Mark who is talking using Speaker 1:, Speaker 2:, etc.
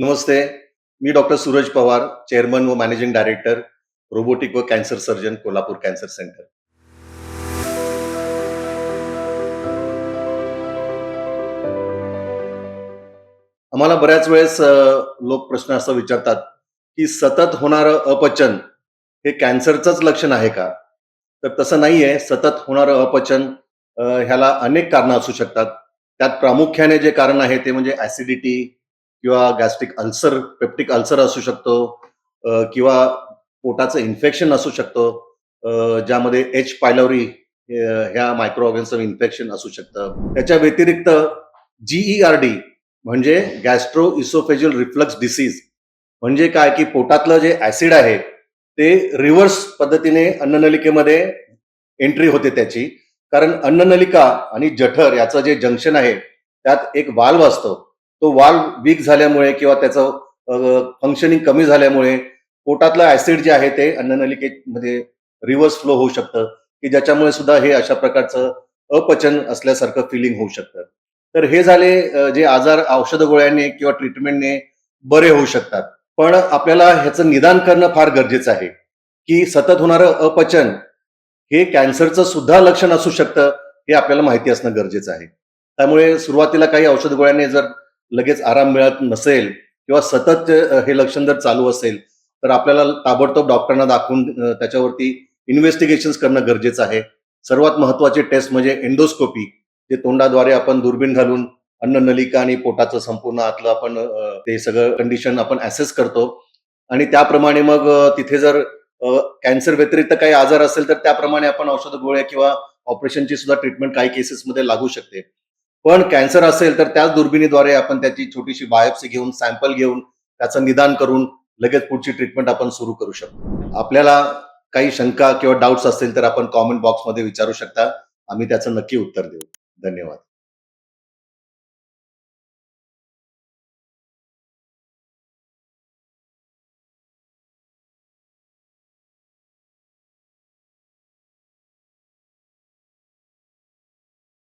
Speaker 1: नमस्ते मी doctor Suraj Pawar chairman व managing director robotic व cancer surgeon Kolhapur cancer centre. आम्हाला बऱ्याच वेळेस लोक प्रश्न असा विचारतात की सतत होणारं अपचन हे कॅन्सरचंच लक्षण आहे का? तर तसं नाहीये सतत होणारं अपचन ह्याला अनेक कारणं असू शकतात. त्यात प्रामुख्याने जे कारण आहे ते म्हणजे ऍसिडिटी किंवा गॅस्ट्रिक अल्सर पेप्टिक अल्सर असू शकतो किंवा पोटाचं इन्फेक्शन असू शकतो ज्यामध्ये एच पायलोरी ह्या मायक्रो ऑर्गन्सचं इन्फेक्शन असू शकतं. त्याच्या व्यतिरिक्त जीईआर डी म्हणजे गॅस्ट्रो इसोफेजियल रिफ्लक्स डिसीज म्हणजे काय की पोटातलं जे ऍसिड आहे ते रिव्हर्स पद्धतीने अन्ननलिकेमध्ये एंट्री होते त्याची. कारण अन्ननलिका आणि जठर याचं जे जंक्शन आहे त्यात एक वाल्व असतो. तो वाल वीक झाल्यामुळे किंवा त्याचं फंक्शनिंग कमी झाल्यामुळे पोटातलं ऍसिड जे आहे ते अन्ननलिकेमध्ये रिव्हर्स फ्लो होऊ शकतं की ज्याच्यामुळे सुद्धा हे अशा प्रकारचं अपचन असल्यासारखं फिलिंग होऊ शकतं. तर हे झाले जे आजार औषध गोळ्याने किंवा ट्रीटमेंटने बरे होऊ शकतात. पण आपल्याला ह्याचं निदान करणं फार गरजेचं आहे की सतत होणारं अपचन हे कॅन्सरचं सुद्धा लक्षण असू शकतं हे आपल्याला माहिती असणं गरजेचं आहे. त्यामुळे सुरुवातीला काही औषध गोळ्याने जर लगेच आराम मिळत नसेल किंवा सतत हे लक्षण जर चालू असेल तर आपल्याला ताबडतोब डॉक्टरांना दाखवून त्याच्यावरती इन्व्हेस्टिगेशन करणं गरजेचं आहे. सर्वात महत्वाची टेस्ट म्हणजे एन्डोस्कोपी जे तोंडाद्वारे आपण दुर्बीण घालून अन्न नलिका आणि पोटाचं संपूर्ण आतलं आपण ते सगळं कंडिशन आपण ऍसेस करतो. आणि त्याप्रमाणे मग तिथे जर कॅन्सर व्यतिरिक्त काही आजार असेल तर त्याप्रमाणे आपण औषध गोळ्या किंवा ऑपरेशनची सुद्धा ट्रीटमेंट काही केसेसमध्ये लागू शकते. पण कॅन्सर असेल तर त्याच दुर्बिणीद्वारे आपण त्याची छोटीशी बायोप्सी घेऊन सॅम्पल घेऊन त्याचं निदान करून लगेच पुढची ट्रीटमेंट आपण सुरू करू शकतो. आपल्याला काही शंका किंवा डाऊट्स असतील तर आपण कॉमेंट बॉक्समध्ये विचारू शकता. आम्ही त्याचं नक्की उत्तर देऊ. धन्यवाद.